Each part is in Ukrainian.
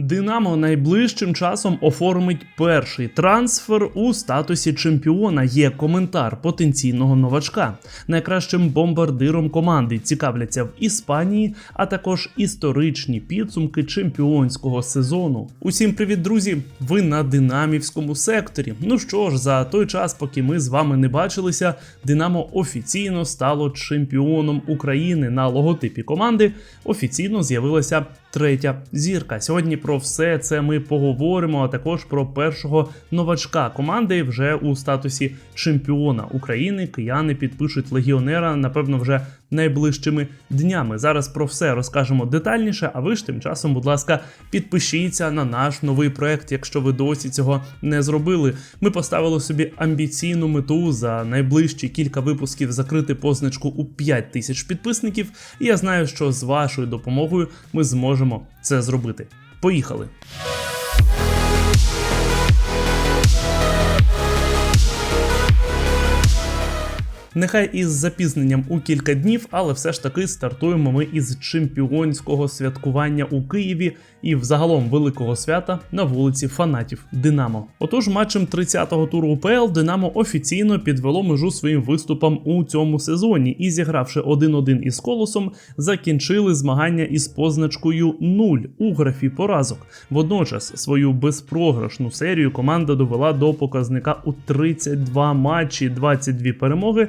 Динамо найближчим часом оформить перший трансфер у статусі чемпіона. Є коментар потенційного новачка. Найкращим бомбардиром команди цікавляться в Іспанії, а також історичні підсумки чемпіонського сезону. Усім привіт, друзі! Ви на динамівському секторі. Ну що ж, за той час, поки ми з вами не бачилися, Динамо офіційно стало чемпіоном України на логотипі команди. Офіційно з'явилася третя зірка. Сьогодні про все це ми поговоримо, а також про першого новачка команди вже у статусі чемпіона України. Кияни підпишуть легіонера, напевно, вже найближчими днями. Зараз про все розкажемо детальніше. А ви ж тим часом, будь ласка, підпишіться на наш новий проект, якщо ви досі цього не зробили. Ми поставили собі амбіційну мету за найближчі кілька випусків закрити позначку у 5 тисяч підписників. І я знаю, що з вашою допомогою ми зможемо це зробити. Поїхали! Нехай із запізненням у кілька днів, але все ж таки стартуємо ми із чемпіонського святкування у Києві і взагалом великого свята на вулиці фанатів Динамо. Отож, матчем 30-го туру УПЛ Динамо офіційно підвело межу своїм виступам у цьому сезоні і, зігравши 1-1 із колосом, закінчили змагання із позначкою 0 у графі поразок. Водночас свою безпрограшну серію команда довела до показника у 32 матчі, 22 перемоги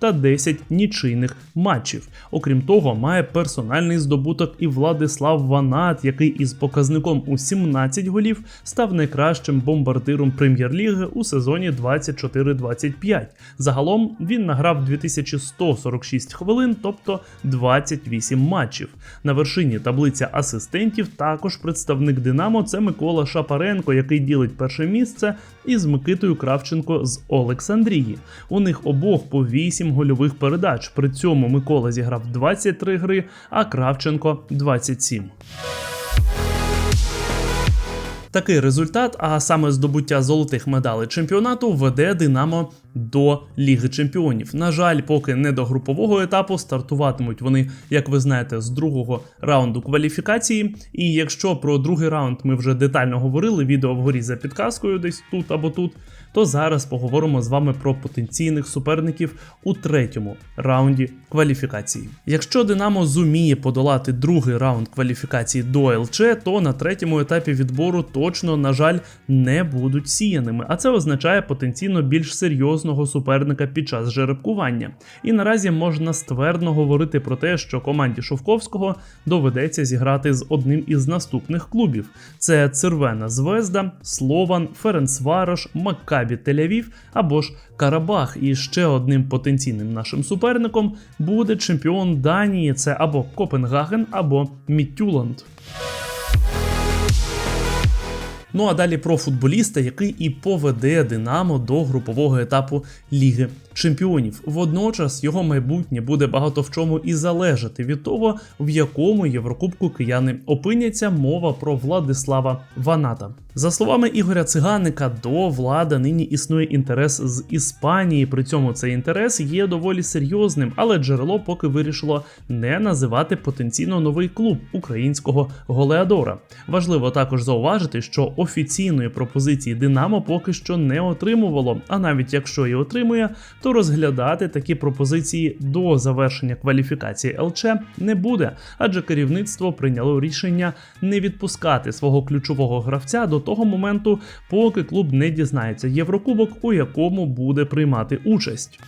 та 10 нічийних матчів. Окрім того, має персональний здобуток і Владислав Ванат, який із показником у 17 голів став найкращим бомбардиром прем'єр-ліги у сезоні 24-25. Загалом він награв 2146 хвилин, тобто 28 матчів. На вершині таблиця асистентів також представник Динамо це Микола Шапаренко, який ділить перше місце із Микитою Кравченко з Олександрії. У них обох по 8 гольових передач. При цьому Микола зіграв 23 гри, а Кравченко 27. Такий результат, а саме здобуття золотих медалей чемпіонату, веде Динамо до Ліги Чемпіонів. На жаль, поки не до групового етапу стартуватимуть вони, як ви знаєте, з другого раунду кваліфікації. І якщо про другий раунд ми вже детально говорили, відео вгорі за підказкою, десь тут або тут, то зараз поговоримо з вами про потенційних суперників у третьому раунді кваліфікації. Якщо Динамо зуміє подолати другий раунд кваліфікації до ЛЧ, то на третьому етапі відбору точно, на жаль, не будуть сіяними, а це означає потенційно більш серйозного суперника під час жеребкування. І наразі можна ствердно говорити про те, що команді Шовковського доведеться зіграти з одним із наступних клубів: це Цервена Звезда, Слован, Ференцварош, Маккабі Тель-Авів або ж Карабах. І ще одним потенційним нашим суперником буде чемпіон Данії. Це або Копенгаген, або Міттюланд. Ну а далі про футболіста, який і поведе Динамо до групового етапу Ліги Чемпіонів. Водночас його майбутнє буде багато в чому і залежати від того, в якому Єврокубку кияни опиняться. Мова про Владислава Ваната. За словами Ігоря Циганика, до влада нині існує інтерес з Іспанії. При цьому цей інтерес є доволі серйозним, але джерело поки вирішило не називати потенційно новий клуб українського голеадора. Важливо також зауважити, що офіційної пропозиції Динамо поки що не отримувало. А навіть якщо і отримує, то розглядати такі пропозиції до завершення кваліфікації ЛЧ не буде, адже керівництво прийняло рішення не відпускати свого ключового гравця до того моменту, поки клуб не дізнається Єврокубок, у якому буде приймати участь.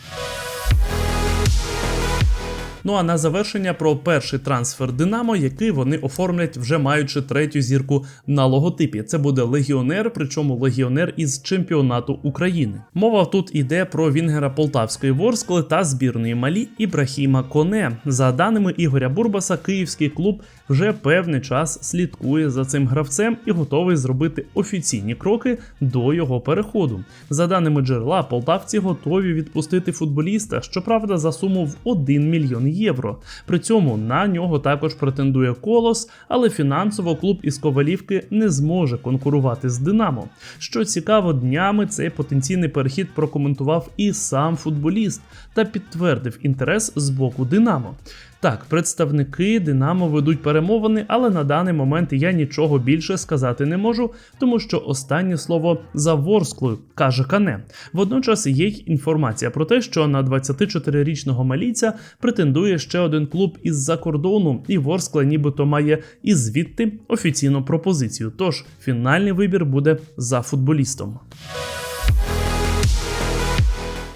Ну а на завершення про перший трансфер Динамо, який вони оформлять, вже маючи третю зірку на логотипі. Це буде легіонер, причому легіонер із чемпіонату України. Мова тут іде про Вінгера Полтавської Ворскли та збірної Малі Ібрахіма Коне. За даними Ігоря Бурбаса, київський клуб вже певний час слідкує за цим гравцем і готовий зробити офіційні кроки до його переходу. За даними джерела, полтавці готові відпустити футболіста, щоправда, за суму в 1 мільйон євро. При цьому на нього також претендує колос, але фінансово клуб із Ковалівки не зможе конкурувати з Динамо. Що цікаво, днями цей потенційний перехід прокоментував і сам футболіст та підтвердив інтерес з боку Динамо. Так, представники Динамо ведуть перемовини, але на даний момент я нічого більше сказати не можу, тому що останнє слово за Ворсклою, каже Кане. Водночас є й інформація про те, що на 24-річного малійця претендує ще один клуб із-за кордону, і Ворскла нібито має і звідти офіційну пропозицію. Тож фінальний вибір буде за футболістом.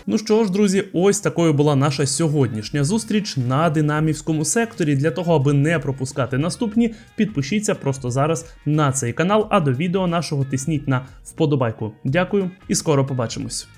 Ну що ж, друзі, ось такою була наша сьогоднішня зустріч на динамівському секторі. Для того, аби не пропускати наступні, підпишіться просто зараз на цей канал, а до відео нашого тисніть на вподобайку. Дякую і скоро побачимось.